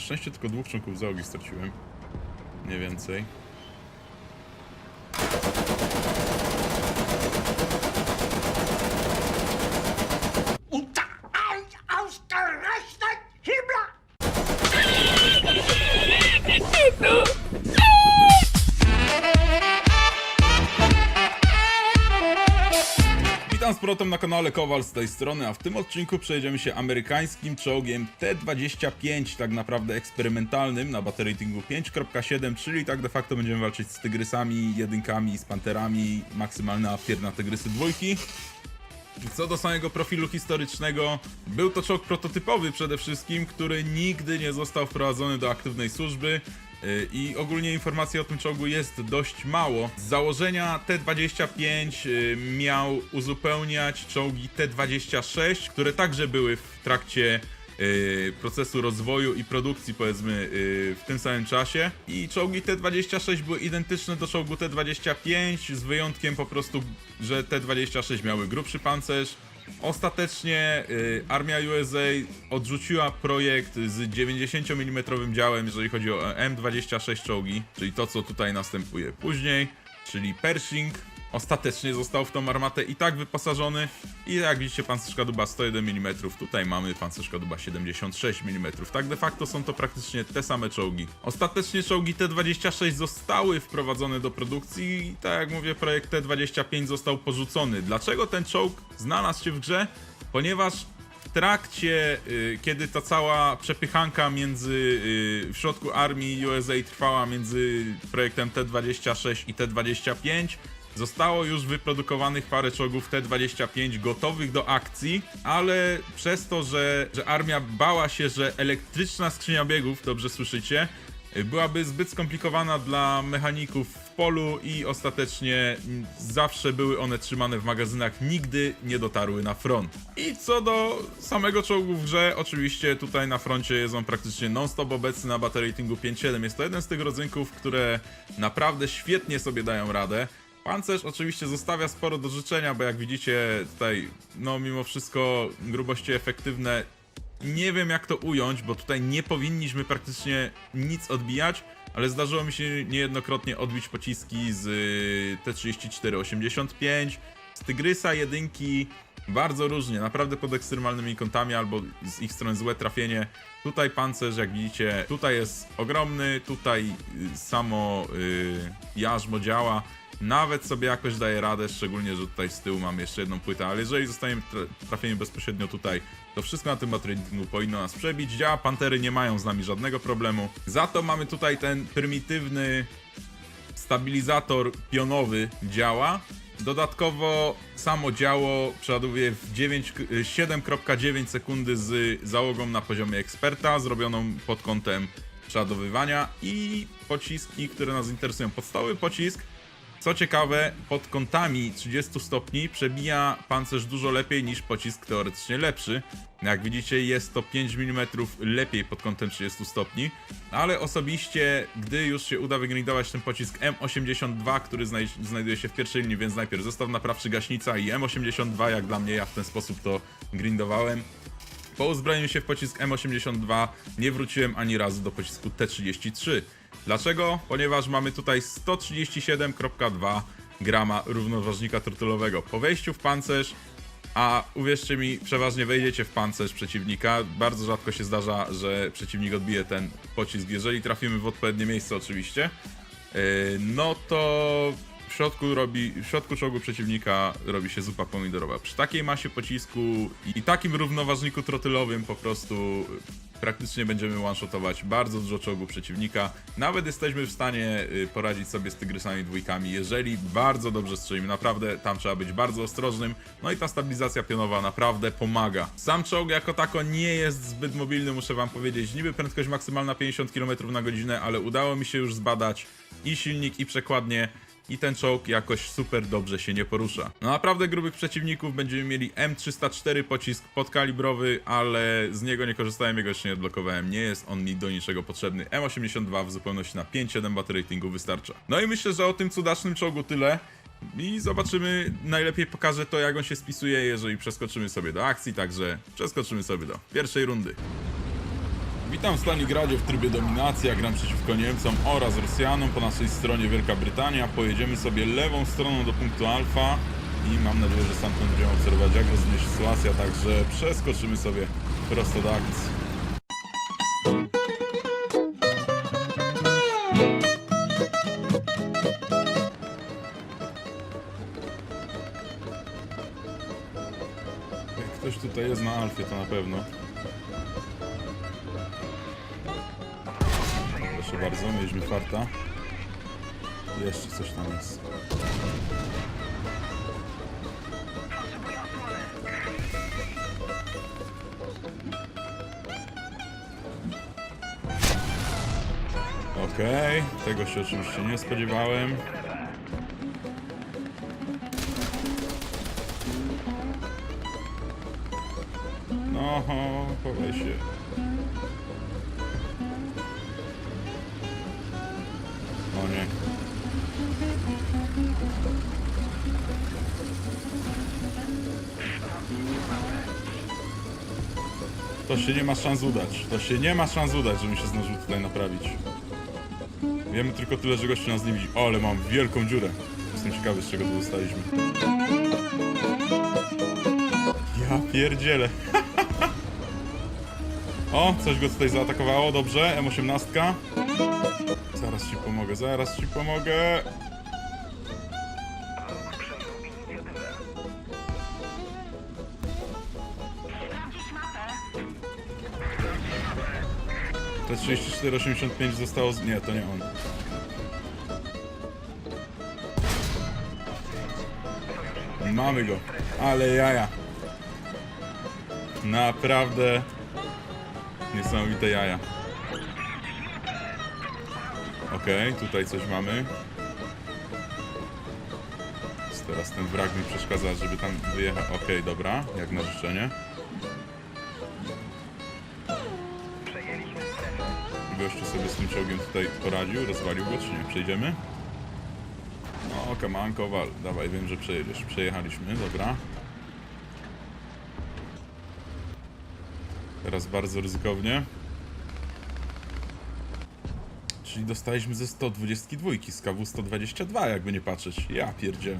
szczęście tylko dwóch członków załogi straciłem. Nie więcej. Kanale Kowal z tej strony, a w tym odcinku przejdziemy się amerykańskim czołgiem T-25, tak naprawdę eksperymentalnym na battery ratingu 5.7, czyli tak de facto będziemy walczyć z tygrysami, jedynkami, z panterami, maksymalna pier na tygrysy dwójki. Co do samego profilu historycznego, był to czołg prototypowy przede wszystkim, który nigdy nie został wprowadzony do aktywnej służby i ogólnie informacji o tym czołgu jest dość mało. Z założenia T-25 yy, miał uzupełniać czołgi T-26, które także były w trakcie yy, procesu rozwoju i produkcji, powiedzmy, w tym samym czasie. I czołgi T-26 były identyczne do czołgu T-25, z wyjątkiem po prostu, że T-26 miały grubszy pancerz. Ostatecznie yy, armia USA odrzuciła projekt z 90 mm działem, jeżeli chodzi o M26 czołgi, czyli to, co tutaj następuje później, czyli Pershing, ostatecznie został w tą armatę i tak wyposażony i jak widzicie pancerz kadłuba 101 mm, tutaj mamy pancerz kadłuba 76 mm. Tak de facto są to praktycznie te same czołgi. Ostatecznie czołgi T-26 zostały wprowadzone do produkcji i tak jak mówię projekt T-25 został porzucony. Dlaczego ten czołg znalazł się w grze? Ponieważ w trakcie, y, kiedy ta cała przepychanka między y, w środku armii USA trwała między projektem T-26 i T-25, Zostało już wyprodukowanych parę czołgów T-25 gotowych do akcji, ale przez to, że, że armia bała się, że elektryczna skrzynia biegów, dobrze słyszycie, byłaby zbyt skomplikowana dla mechaników w polu i ostatecznie zawsze były one trzymane w magazynach, nigdy nie dotarły na front. I co do samego czołgu w grze, oczywiście tutaj na froncie jest on praktycznie non-stop obecny na battery ratingu 5.7. Jest to jeden z tych rodzynków, które naprawdę świetnie sobie dają radę. Pancerz oczywiście zostawia sporo do życzenia, bo jak widzicie tutaj, no mimo wszystko grubości efektywne nie wiem jak to ująć, bo tutaj nie powinniśmy praktycznie nic odbijać, ale zdarzyło mi się niejednokrotnie odbić pociski z y, T-34-85, z Tygrysa jedynki, bardzo różnie, naprawdę pod ekstremalnymi kątami albo z ich strony złe trafienie. Tutaj pancerz, jak widzicie, tutaj jest ogromny, tutaj y, samo y, jarzmo działa. Nawet sobie jakoś daje radę, szczególnie, że tutaj z tyłu mamy jeszcze jedną płytę, ale jeżeli zostaniemy tra- trafieni bezpośrednio tutaj, to wszystko na tym batteryningu powinno nas przebić. Działa, pantery nie mają z nami żadnego problemu. Za to mamy tutaj ten prymitywny stabilizator pionowy działa. Dodatkowo samo działo przeładowuje w 9 7,9 sekundy z załogą na poziomie eksperta, zrobioną pod kątem przeładowywania i pociski, które nas interesują. Podstawowy pocisk co ciekawe, pod kątami 30 stopni przebija pancerz dużo lepiej niż pocisk teoretycznie lepszy. Jak widzicie, jest to 5 mm lepiej pod kątem 30 stopni, ale osobiście, gdy już się uda wygrindować ten pocisk M82, który znaj znajduje się w pierwszej linii, więc najpierw zestaw naprawczy gaśnica i M82, jak dla mnie, ja w ten sposób to grindowałem. Po uzbrojeniu się w pocisk M82 nie wróciłem ani razu do pocisku T33. Dlaczego? Ponieważ mamy tutaj 137,2 grama równoważnika tortylowego. Po wejściu w pancerz, a uwierzcie mi, przeważnie wejdziecie w pancerz przeciwnika, bardzo rzadko się zdarza, że przeciwnik odbije ten pocisk, jeżeli trafimy w odpowiednie miejsce oczywiście, yy, no to w środku, robi, w środku czołgu przeciwnika robi się zupa pomidorowa. Przy takiej masie pocisku i takim równoważniku trotylowym po prostu praktycznie będziemy one-shotować bardzo dużo czołgów przeciwnika. Nawet jesteśmy w stanie y, poradzić sobie z tygrysami dwójkami, jeżeli bardzo dobrze strzelimy. Naprawdę tam trzeba być bardzo ostrożnym. No i ta stabilizacja pionowa naprawdę pomaga. Sam czołg jako tako nie jest zbyt mobilny, muszę wam powiedzieć. Niby prędkość maksymalna 50 km na godzinę, ale udało mi się już zbadać i silnik, i przekładnie i ten czołg jakoś super dobrze się nie porusza. No naprawdę grubych przeciwników będziemy mieli M304 pocisk podkalibrowy, ale z niego nie korzystałem, jego jeszcze nie odblokowałem, nie jest on mi do niczego potrzebny. M82 w zupełności na 5-7 battery ratingu wystarcza. No i myślę, że o tym cudacznym czołgu tyle. I zobaczymy, najlepiej pokażę to jak on się spisuje, jeżeli przeskoczymy sobie do akcji, także przeskoczymy sobie do pierwszej rundy. Witam w Staligradzie w trybie dominacja, gram przeciwko Niemcom oraz Rosjanom. Po naszej stronie Wielka Brytania. Pojedziemy sobie lewą stroną do punktu Alfa i mam nadzieję, że stamtąd będziemy obserwować jak rozwinie się sytuacja, także przeskoczymy sobie prosto do akcji. Jak ktoś tutaj jest na Alfie, to na pewno. Bardzo, mieliśmy farta. Jeszcze coś tam jest. Okej, tego się oczywiście nie spodziewałem. O nie. To się nie ma szans udać. To się nie ma szans udać, żebym się zdążył tutaj naprawić. Wiemy tylko tyle, że gościu nas nie widzi. O, ale mam wielką dziurę. Jestem ciekawy, z czego to dostaliśmy. Ja pierdzielę. O, coś go tutaj zaatakowało, dobrze. M18. Zaraz ci pomogę, zaraz ci pomogę. Te 3485 zostało z... Nie, to nie on. Mamy go. Ale jaja. Naprawdę niesamowite jaja. Okej, tutaj coś mamy. Teraz ten wrak mi przeszkadza, żeby tam wyjechać. Okej, dobra, jak na życzenie. Gościu sobie z tym czołgiem tutaj poradził, rozwalił go, czy nie? Przejdziemy? No, on, Kowal. Dawaj, wiem, że przejedziesz. Przejechaliśmy, dobra. Teraz bardzo ryzykownie. Czyli dostaliśmy ze 122 z KW 122, jakby nie patrzeć. Ja pierdzielę.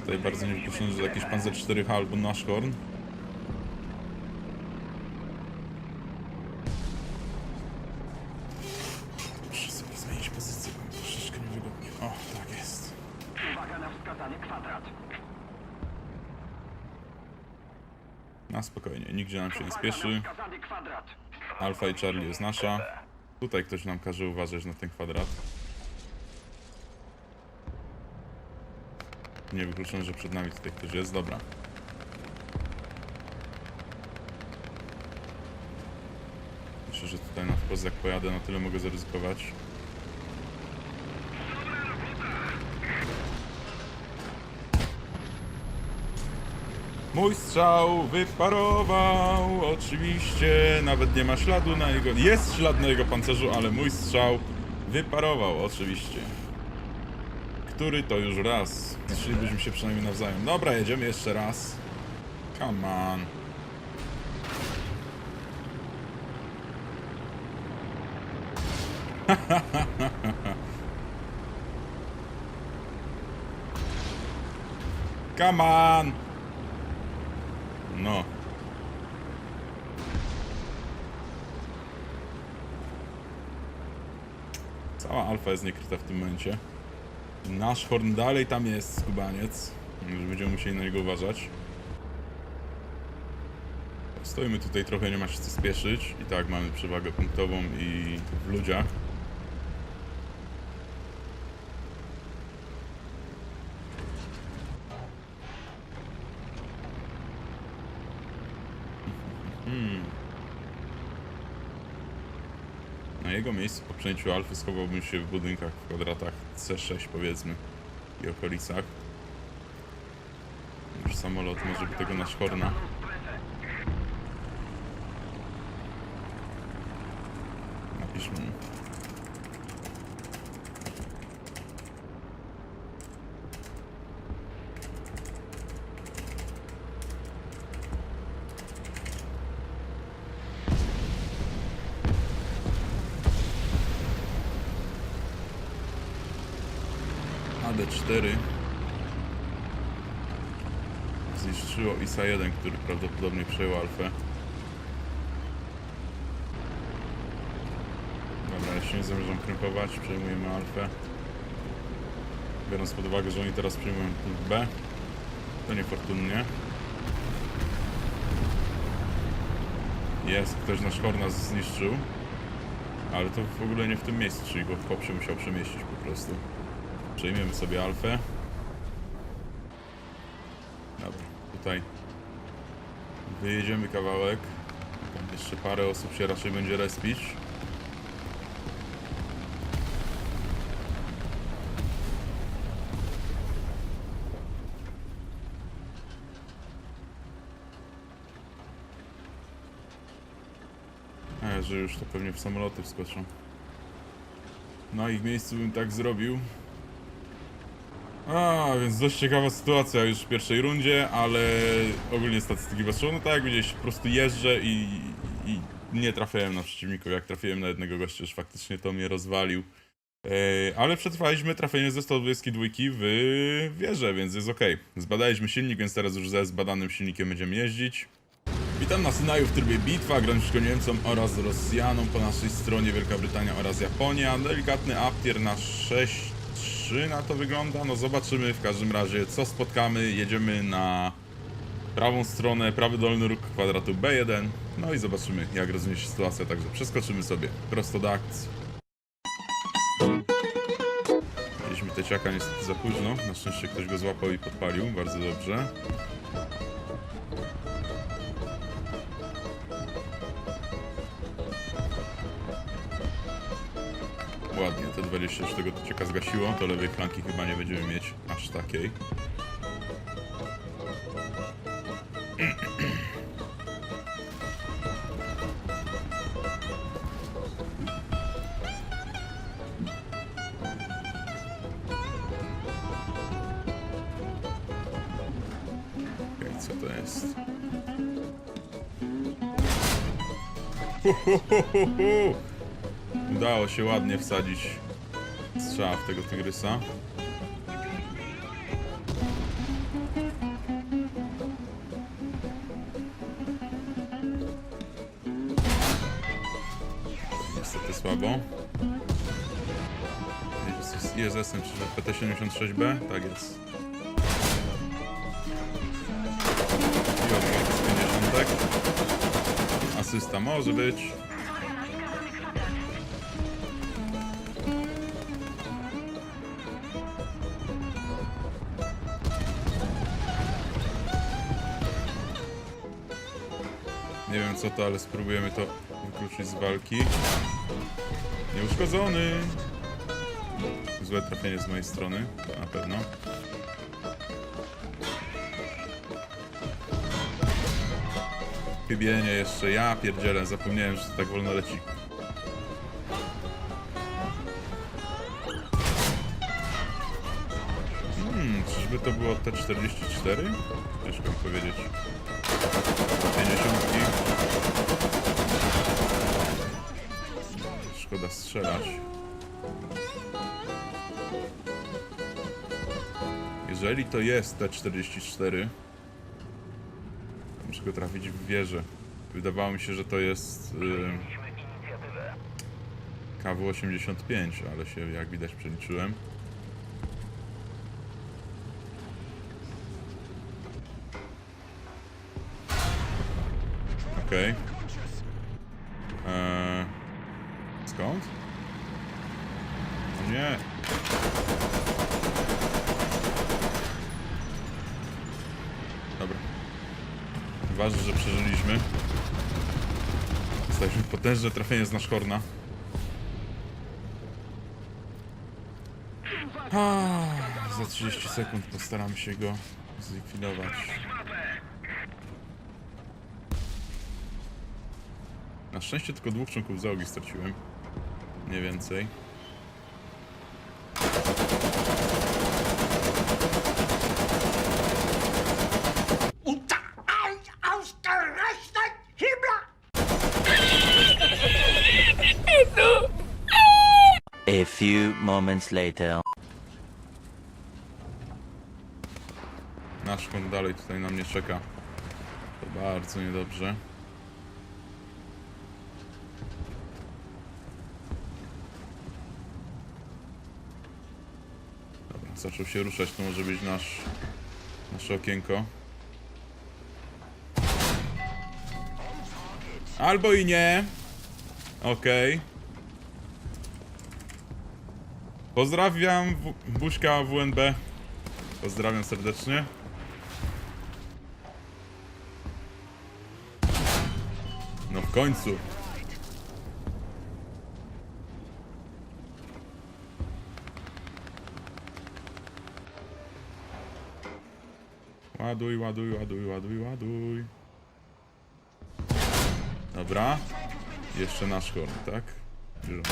Tutaj bardzo niewykluczone, że jakiś Panzer 4H albo Nashorn. Muszę sobie zmienić pozycję, troszeczkę niewygodnie. O, tak jest. Uwaga na wskazany kwadrat. Na spokojnie, nigdzie nam się nie spieszy. Alfa i Charlie jest nasza. Tutaj ktoś nam każe uważać na ten kwadrat. Nie wykluczone, że przed nami tutaj ktoś jest. Dobra. Myślę, że tutaj na wprost jak pojadę, na tyle mogę zaryzykować. Mój strzał wyparował, oczywiście, nawet nie ma śladu na jego... Jest ślad na jego pancerzu, ale mój strzał wyparował, oczywiście. Który to już raz. Zniszczylibyśmy się przynajmniej nawzajem. Dobra, jedziemy jeszcze raz. Come on. Come on! No. Cała alfa jest niekryta w tym momencie. Nasz horn dalej tam jest, skubaniec. Już będziemy musieli na niego uważać. Stoimy tutaj trochę, nie ma się co spieszyć. I tak mamy przewagę punktową i w ludziach. Na jego miejscu po przejęciu Alfy schowałbym się w budynkach w kwadratach C6 powiedzmy i okolicach. Już samolot może by tego nasz. Zniszczyło ISA 1, który prawdopodobnie przejął alfę. Dobra, się nie zamierzam krępować, przejmujemy alfę. Biorąc pod uwagę, że oni teraz przejmują punkt B, to niefortunnie. Jest, ktoś nasz Horna zniszczył. Ale to w ogóle nie w tym miejscu, czyli go chłop się musiał przemieścić po prostu. Przejmiemy sobie alfę. Tutaj wyjedziemy kawałek. Tam jeszcze parę osób się raczej będzie respić. Że już to pewnie w samoloty wskoczą. Na ich miejscu bym tak zrobił. A, więc dość ciekawa sytuacja już w pierwszej rundzie, ale ogólnie statystyki patrzą, no tak jak gdzieś po prostu jeżdżę i, i nie trafiałem na przeciwników, jak trafiłem na jednego gościa, już faktycznie to mnie rozwalił. E, ale przetrwaliśmy trafienie ze 122 w wieżę, więc jest ok. Zbadaliśmy silnik, więc teraz już ze zbadanym silnikiem będziemy jeździć. Witam na Synaju w trybie bitwa, gram przeciwko Niemcom oraz Rosjanom po naszej stronie Wielka Brytania oraz Japonia. Delikatny aptier na 6-3 na to wygląda. No zobaczymy w każdym razie co spotkamy. Jedziemy na prawą stronę, prawy dolny róg kwadratu B1. No i zobaczymy jak rozwinie się sytuacja, także przeskoczymy sobie prosto do akcji. Mieliśmy teciaka niestety za późno. Na szczęście ktoś go złapał i podpalił, bardzo dobrze. 20 już tego cieka zgasiło, to lewej flanki chyba nie będziemy mieć aż takiej. Co to jest? Udało się ładnie wsadzić strzała w tego tygrysa. Niestety słabo. Jest czy PT-76B? Tak jest. I odbiór z 50. Asysta może być. Co to, ale spróbujemy to wykluczyć z walki. Nieuszkodzony! Złe trafienie z mojej strony, na pewno. Chybienie jeszcze, ja pierdzielę, zapomniałem, że to tak wolno leci. Czyżby to było T44? Ciężko mi powiedzieć. 50. Szkoda strzelać. Jeżeli to jest T44, to muszę go trafić w wieżę. Wydawało mi się, że to jest yy, KW-85, ale się jak widać przeliczyłem. Okej. Eee, skąd? O nie. Dobra. Ważne, że przeżyliśmy. Dostaliśmy potężne trafienie z nasz Horna. Ah, za 30 sekund postaramy się go zlikwidować. Na szczęście tylko dwóch członków załogi straciłem. Nie więcej. A few moments later. dalej tutaj na mnie czeka. To bardzo niedobrze. Zaczął się ruszać, to może być nasz, nasze okienko. Albo i nie. Okej. Pozdrawiam w- WNB. Pozdrawiam serdecznie. No w końcu. Ładuj, ładuj, ładuj, ładuj, ładuj. Dobra. Jeszcze nasz horn, tak? No,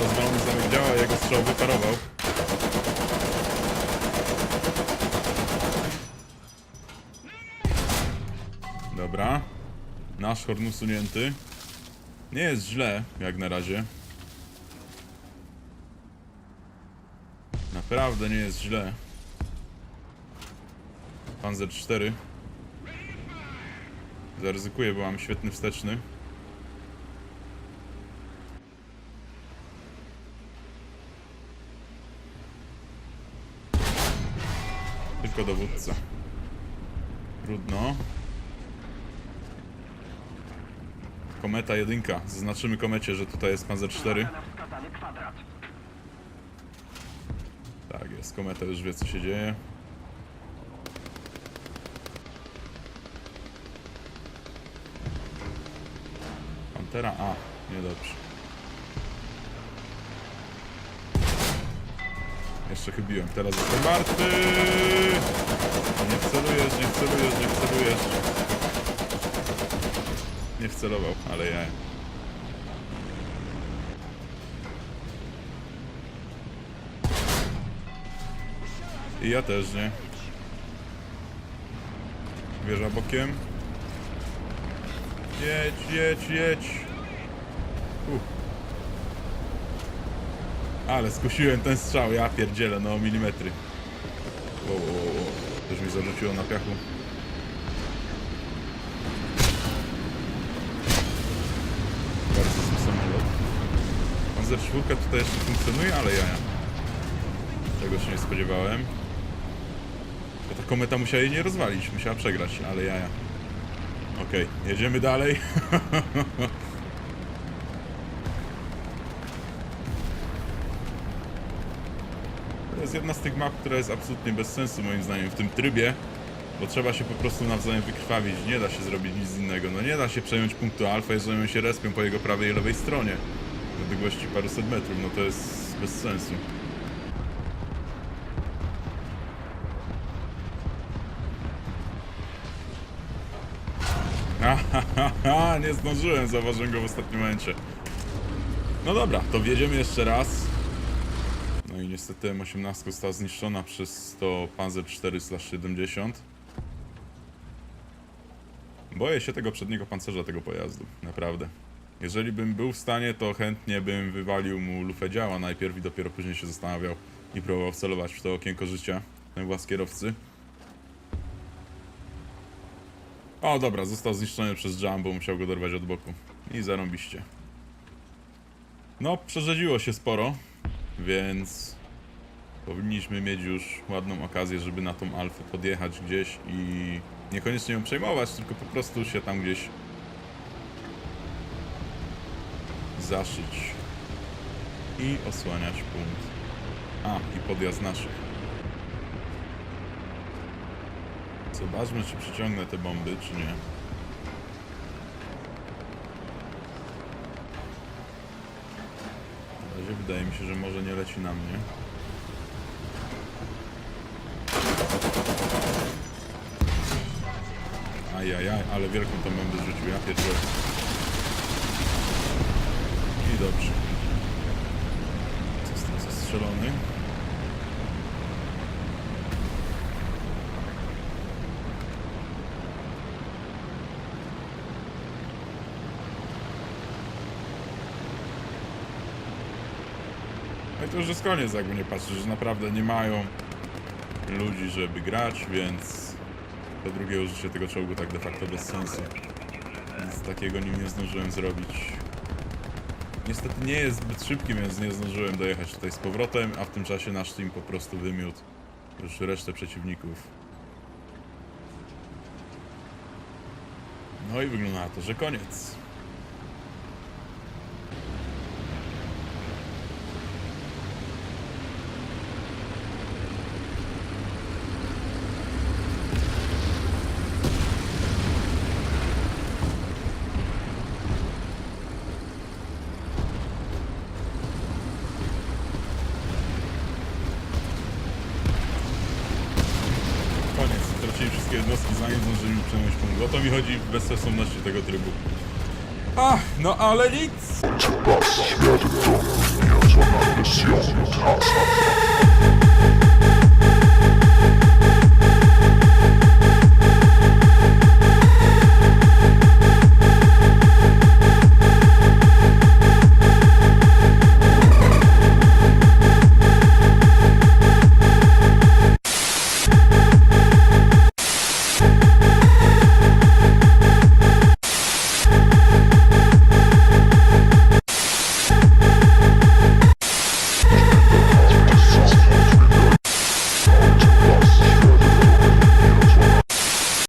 rozwalony zamek działa, jego strzał wyparował. Dobra. Nasz horn usunięty. Nie jest źle, jak na razie. Naprawdę nie jest źle. Panzer 4. Zaryzykuję, bo mam świetny wsteczny. Tylko dowódca. Trudno. Kometa jedynka. Zaznaczymy komecie, że tutaj jest Panzer 4. Uwaga na wskazanie kwadrat. Tak jest, kometa już wie co się dzieje. Pantera A, niedobrze. Jeszcze chybiłem, teraz jestem martwy! Nie wcelujesz, nie wcelujesz, nie wcelujesz. Nie wcelował, ale ja. I ja też, nie? Wieża bokiem. Jedź, jedź, jedź. Ale skusiłem ten strzał, ja pierdzielę, no milimetry. Wow, wow. Też mi zarzuciło na piachu. Bardzo zły samolot. Panzer 4 tutaj jeszcze funkcjonuje, ale jaja. Tego się nie spodziewałem. Bo ta kometa musiała jej nie rozwalić, musiała przegrać, ale jaja. Okej, jedziemy dalej. To jest jedna z tych map, która jest absolutnie bez sensu moim zdaniem w tym trybie, bo trzeba się po prostu nawzajem wykrwawić, nie da się zrobić nic innego. No nie da się przejąć punktu alfa, jeżeli oni się respią po jego prawej i lewej stronie. W odległości paruset metrów, no to jest bez sensu. Ahaha, nie zdążyłem, zauważyłem go w ostatnim momencie. No dobra, to wjedziemy jeszcze raz. No i niestety M18 została zniszczona przez to Panzer 4-70. Boję się tego przedniego pancerza tego pojazdu, naprawdę. Jeżeli bym był w stanie, to chętnie bym wywalił mu lufę działa najpierw i dopiero później się zastanawiał i próbował wcelować w to okienko życia na włas kierowcy. O, dobra, został zniszczony przez Jumbo, musiał go dorwać od boku. I zarąbiście. No, przerzedziło się sporo, więc powinniśmy mieć już ładną okazję, żeby na tą alfę podjechać gdzieś i niekoniecznie ją przejmować, tylko po prostu się tam gdzieś zaszyć i osłaniać punkt. A, i podjazd naszych. Zobaczmy, czy przyciągnę te bomby, czy nie. Na razie wydaje mi się, że może nie leci na mnie. Ajajaj, ale wielką tą bombę zrzucił, ja pierdzielę. I dobrze. Został zastrzelony. To już jest koniec, jakby nie patrzeć, że naprawdę nie mają ludzi, żeby grać, więc to drugie użycie tego czołgu tak de facto bez sensu. Nic takiego nim nie zdążyłem zrobić. Niestety nie jest zbyt szybki, więc nie zdążyłem dojechać tutaj z powrotem, a w tym czasie nasz team po prostu wymiótł już resztę przeciwników. No i wygląda na to, że. Koniec. sensowności tego trybu. Ach, no ale nic!